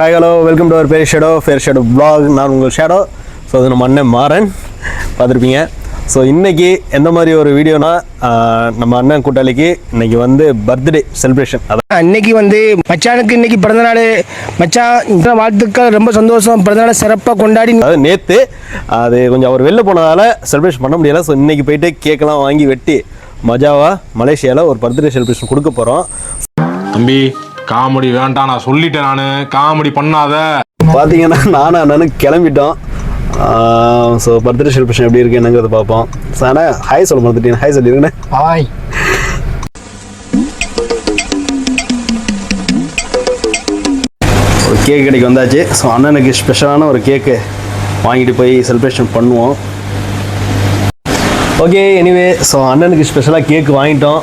Hi hello welcome to our பேர் shadow fair shadow vlog. நான் உங்கள் ஷேடோ ஸோ அது நம்ம அண்ணன் மாறன். பார்த்துருப்பீங்க. ஸோ இன்னைக்கு எந்த மாதிரி ஒரு வீடியோனா நம்ம அண்ணன் கூட்டாளிக்கு இன்னைக்கு வந்து பர்த்டே செலிப்ரேஷன் அதான். இன்னைக்கு வந்து மச்சானுக்கு இன்னைக்கு பிறந்தநாள் மச்சான் இந்த வாழ்த்துக்கள். ரொம்ப சந்தோஷம். பிறந்தநாளை சிறப்பாக கொண்டாடி. அதாவது நேற்று அது கொஞ்சம் அவர் வெளில போனதால செலிப்ரேஷன் பண்ண முடியல. ஸோ இன்னைக்கு போயிட்டு கேக்கெல்லாம் வாங்கி வெட்டி மஜாவா மலேசியாவில் ஒரு பர்த்டே செலிப்ரேஷன் கொடுக்க போகிறோம் தம்பி காமெடி வேண்டாம் நான் சொல்லிட்டேன் நானு. காமெடி பண்ணாத. பார்த்தீங்கன்னா நானும் அண்ணனும் கிளம்பிட்டோம். ஸோ பர்த்டே செலிப்ரேஷன் எப்படி இருக்கு என்னங்கிறத பார்ப்போம். ஸோ ஆனால் ஹாய் சொல்ல மறந்துட்டீங்க ஹாய் சொல்லிருங்கண்ணே ஹாய் ஒரு கேக் கடைக்கு வந்தாச்சு. ஸோ அண்ணனுக்கு ஸ்பெஷலான ஒரு கேக்கு வாங்கிட்டு போய் செலிப்ரேஷன் பண்ணுவோம். ஓகே எனிவே ஸோ அண்ணனுக்கு ஸ்பெஷலாக கேக் வாங்கிட்டோம்.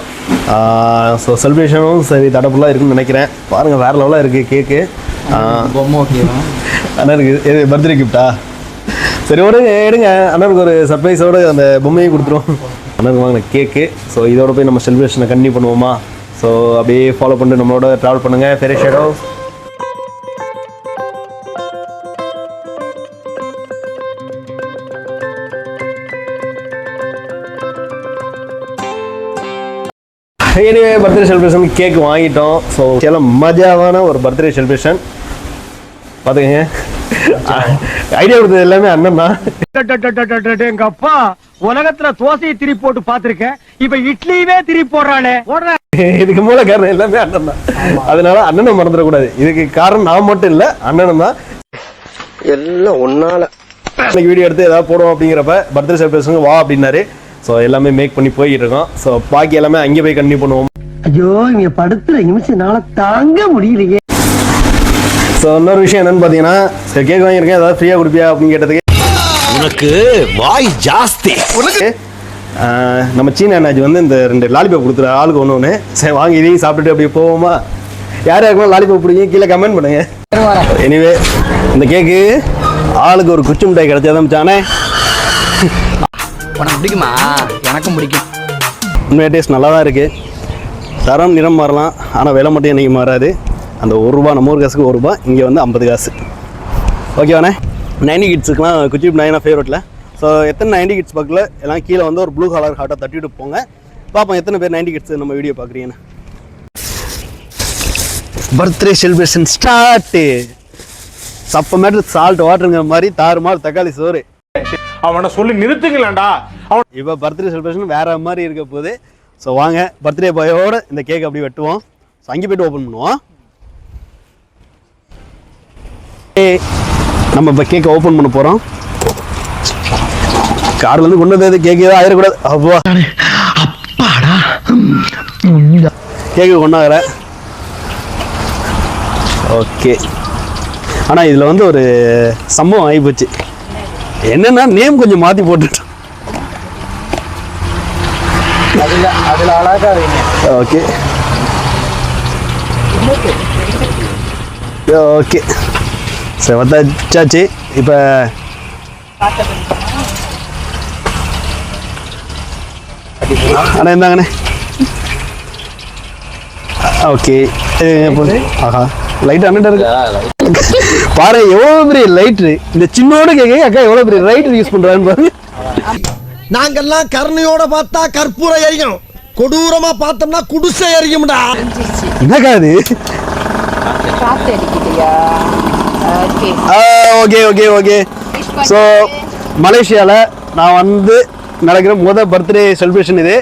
ஸோ செலிப்ரேஷனும் சரி தடப்புலாம் இருக்குன்னு நினைக்கிறேன். பாருங்கள் வேறு லெவலாக இருக்குது கேக்கு அண்ணனுக்கு எது பர்த்டே கிஃப்டா சரி ஒரு எடுங்க. அண்ணனுக்கு ஒரு சர்ப்ரைஸோடு அந்த பொம்மையை கொடுத்துருவோம். அண்ணனுக்கு வாங்கின கேக்கு ஸோ இதோட போய் நம்ம செலிப்ரேஷனை கண்டினியூ பண்ணுவோமா? ஸோ அப்படியே ஃபாலோ பண்ணிட்டு நம்மளோட ட்ராவல் பண்ணுங்கள் பெரிய shadow anyway birthday celebration cake வாங்கிட்டோம். ஸோ சில மஜாவான ஒரு பர்த்டே செலிப்ரேஷன் பார்த்துக்கங்க. ஐடியா கொடுத்தது எல்லாமே அண்ணன் தான். எங்க அப்பா உலகத்துல தோசையை திரி போட்டு பாத்திருக்கேன் இப்ப இட்லியவே திரி போடுறானே போடுற. இதுக்கு மூல காரணம் எல்லாமே அண்ணன் தான். அதனால அண்ணனை மறந்துடக்கூடாது. இதுக்கு காரணம் நான் மட்டும் இல்லை அண்ணனும் தான். எல்லாம் ஒன்னால இன்னைக்கு வீடியோ எடுத்து ஏதாவது போடுவோம் அப்படிங்கிறப்ப பர்த்டே செலிப்ரேஷன் வா அப்படின்னாரு. ஸோ எல்லாமே மேக் பண்ணி போய்கிட்டு இருக்கோம் ஸோ பாக்கி எல்லாமே அங்கே போய் கண்டினியூ பண்ணுவோம். ஐயோ இங்க படுத்துற நிமிஷம்னால தாங்க முடியலையே. ஸோ இன்னொரு விஷயம் என்னன்னு பார்த்தீங்கன்னா கேக் வாங்கியிருக்கேன். ஏதாவது ஃப்ரீயாக கொடுப்பியா அப்படின்னு கேட்டதுக்கு? உனக்கு வாய் ஜாஸ்தி. ஆஹ் நம்ம சீன அண்ணாச்சி வந்து இந்த ரெண்டு லாலிபாப் கொடுத்துரு ஆளுக்கு ஒன்று ஒன்று சரி வாங்கி இதையும் சாப்பிட்டுட்டு அப்படியே போவோமா? யார் யாருக்குமே லாலிபாப் பிடிக்கும்? கீழே கமெண்ட் பண்ணுங்க. எனிவே இந்த கேக்கு ஆளுக்கு ஒரு குச்சி மிட்டாய் கிடைச்சாதான் மச்சானே. உனக்கு பிடிக்குமா? எனக்கும் பிடிக்கும். உண்மையாக டேஸ்ட் நல்லா தான் இருக்குது தரம் நிறம் மாறலாம். ஆனால் விலை மட்டும் இன்றைக்கி மாறாது. அந்த ஒரு ரூபா நம்ம ஒரு காசுக்கு ஒரு ரூபா இங்கே வந்து ஐம்பது காசு. ஓகேவாண்ணே நைன்டி கிட்ஸுக்குலாம் குச்சிப் நைனா ஃபேவரட்டில் ஸோ எத்தனை நைன்டி கிட்ஸ் பக்கத்தில்? எல்லாம் கீழே வந்து ஒரு ப்ளூ கலர் ஹார்ட்டை தட்டிட்டு போங்க. பார்ப்போம் எத்தனை பேர் நைன்டி கிட்ஸ் நம்ம வீடியோ பார்க்குறீங்கன்னு. பர்த்டே செலிப்ரேஷன் ஸ்டார்ட்டு சப்பமேட்டு சால்ட் வாட்டருங்கிற மாதிரி தாறுமாறு தக்காளி சோறு. அவனை சொல்லி நிறுத்துங்களேன்டா. அவன் இப்போ பர்த்டே செலிப்ரேஷன் வேற மாதிரி இருக்க போகுது. ஸோ வாங்க பர்த்டே பாயோட இந்த கேக் அப்படி வெட்டுவோம். ஸோ அங்கே போயிட்டு ஓப்பன் பண்ணுவோம். நம்ம இப்போ கேக்கை ஓப்பன் பண்ண போகிறோம் கார்லேருந்து கொண்டு வந்தது கேக் ஏதோ ஆயிடக்கூடாது அப்பா கேக்கு கொண்டாகிற ஓகே ஆனால் இதில் வந்து ஒரு சம்பவம் ஆகிப்போச்சு என்னன்னா நேம் கொஞ்சம் மாற்றி போட்டுட்டோம் ஓகே ஓகே சரி வந்தாச்சாச்சு. இப்போ அண்ணா இருந்தாங்கண்ணே ஓகே ஆஹா. லைட் அண்ணன் இருக்கு. பாரு எவ்வளோ பெரிய லைட்ரு இந்த சின்னோட கேட்க அக்கா எவ்வளோ பெரிய லைட் யூஸ் பண்ணுறான்னு பாருங்க நாங்கெல்லாம் கருணையோட பார்த்தா கற்பூரம் எரியும். கொடூரமா பார்த்தோம்னா குடிசை எரியும்டா. என்னக்கா அது ஓகே. ஓகே ஓகே ஸோ மலேசியாவில் நான் வந்து நடக்கிற முத பர்த்டே செலிப்ரேஷன் இது.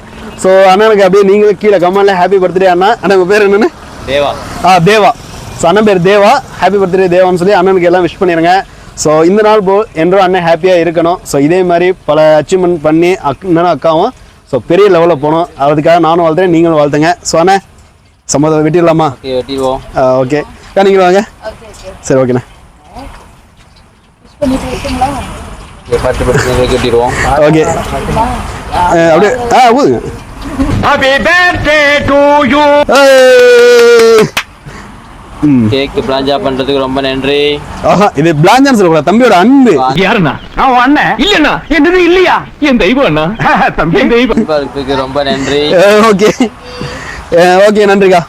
ஸோ அண்ணனுக்கு அப்படியே நீங்களும் கீழே கமெண்ட்ல ஹாப்பி பர்த்டே அண்ணா. அண்ணன் உங்க பேர் என்னன்னு? தேவா. ஆ தேவா. ஸோ அண்ணன் பேர் தேவா. ஹாப்பி பர்த்டே தேவான்னு சொல்லி அண்ணனுக்கு எல்லாம் விஷ் பண்ணிடுங்க ஸோ இந்த நாள் போ என்றும் அண்ணன் ஹாப்பியாக இருக்கணும். ஸோ இதே மாதிரி பல அச்சீவ்மெண்ட் பண்ணி அக் அண்ணனும் அக்காவும் ஸோ பெரிய லெவலில் போகணும் அதுக்காக நானும் வாழ்த்துறேன் நீங்களும் வாழ்த்துங்க. ஸோ அண்ணே சம்மதம் வெட்டிடலாமா? வெட்டிடுவோம். ஓகே அக்கா நீங்களும் வாங்க. சரி ஓகேண்ணே ஓகே அப்படியே ஆ ஊதுங்க. Happy birthday to you cake பிளாஞ்சா பண்றதுக்கு ரொம்ப நன்றி. ஆஹா இது பிளாஞ்சான்னு சொல்லக்கூடாது தம்பியோட அன்பு. யாருண்ணா? அவன் அண்ணன். இல்லண்ணா என்னது இல்லையா? என் தெய்வம் அண்ணா. தம்பி. என் தெய்வம். ரொம்ப நன்றி. ஓகே. ஓகே நன்றிக்கா.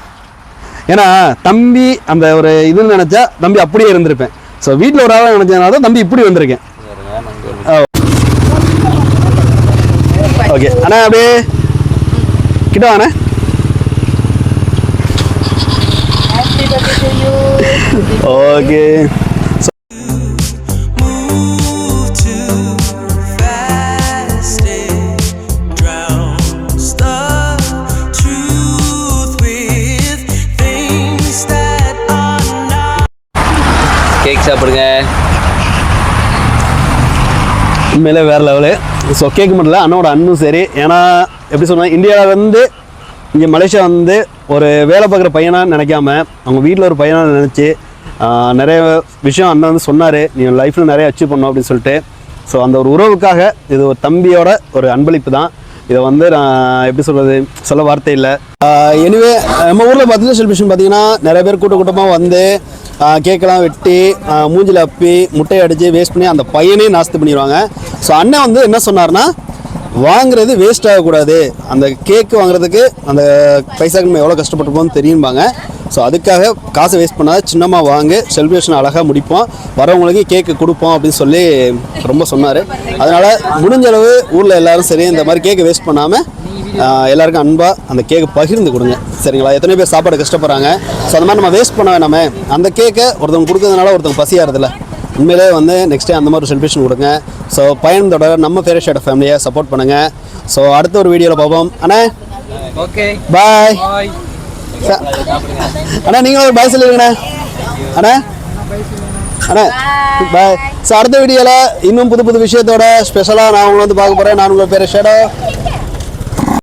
ஏன்னா தம்பி அந்த ஒரு இதுன்னு நினச்சா தம்பி அப்படியே இருந்திருப்பேன். ஸோ வீட்டில் ஒரு ஆளாக நினச்சதுனால தான் தம்பி இப்படி வந்திருக்கேன். ஓகே. அண்ணா அப்படியே. கிட்ட வாண்ணே Happy birthday to you. Okay drowns the truth with things that are okay cake சாப்பிடுங்க. உண்மையிலே வேறு லெவலு ஸோ கேக்கு மட்டும் இல்லை அண்ணனோட அண்ணும் சரி. ஏன்னா எப்படி சொன்னா இந்தியாவில் வந்து இங்கே மலேசியா வந்து ஒரு வேலை பார்க்குற பையனாக நினைக்காம அவங்க வீட்டில் ஒரு பையனாக நினச்சி நிறைய விஷயம் அண்ணன் வந்து சொன்னார் நீ லைஃப்பில் நிறைய அச்சீவ் பண்ணும் அப்படின்னு சொல்லிட்டு. ஸோ அந்த ஒரு உறவுக்காக இது ஒரு தம்பியோட ஒரு அன்பளிப்பு தான். இதை வந்து நான் எப்படி சொல்கிறது சொல்ல வார்த்தை இல்லை. எனிவே நம்ம ஊரில் பர்த்டே செலிப்ரேஷன் பார்த்தீங்கன்னா நிறைய பேர் கூட்ட கூட்டமாக வந்து கேக்கெல்லாம் வெட்டி மூஞ்சில் அப்பி முட்டையை அடித்து வேஸ்ட் பண்ணி அந்த பையனே நாஸ்தி பண்ணிடுவாங்க. ஸோ அண்ணன் வந்து என்ன சொன்னார்னா வாங்குறது வேஸ்ட் ஆகக்கூடாது அந்த கேக்கு வாங்குறதுக்கு அந்த பைசாக்கு நம்ம எவ்வளோ கஷ்டப்பட்டுருப்போம்னு தெரியும்பாங்க. ஸோ அதுக்காக காசை வேஸ்ட் பண்ணாத சின்னமாக வாங்க செலிப்ரேஷன் அழகாக முடிப்போம். வரவங்களுக்கு கேக்கு கொடுப்போம் அப்படின்னு சொல்லி ரொம்ப சொன்னார். அதனால் முடிஞ்ச அளவு ஊரில் எல்லாரும் சரி இந்த மாதிரி கேக்கை வேஸ்ட் பண்ணாமல் எல்லாருக்கும் அன்பாக அந்த கேக்கை பகிர்ந்து கொடுங்க. சரிங்களா? எத்தனை பேர் சாப்பாடு கஷ்டப்படுறாங்க. ஸோ அந்த மாதிரி நம்ம வேஸ்ட் பண்ண வேணாமே. அந்த கேக்கை ஒருத்தவங்க கொடுக்கறதுனால ஒருத்தவங்க பசியாகிறதில்ல உண்மையிலே வந்து நெக்ஸ்ட் டே அந்த மாதிரி ஒரு செலிப்ரேஷன் கொடுங்க. ஸோ பயன் தொடர நம்ம ஃபேரஷேட் ஃபேமிலியை சப்போர்ட் பண்ணுங்கள் ஸோ அடுத்த ஒரு வீடியோவில் பார்ப்போம். அண்ணா ஓகே பாய் அண்ணா நீங்களும் ஒரு பாய் சொல்லிடுங்கண்ணே அண்ணா அண்ணா பாய் ஸோ அடுத்த வீடியோவில் இன்னும் புது புது விஷயத்தோட ஸ்பெஷலாக நான் உங்களை வந்து பார்க்க போகிறேன் நான் உங்கள் பேர் ஷேடோ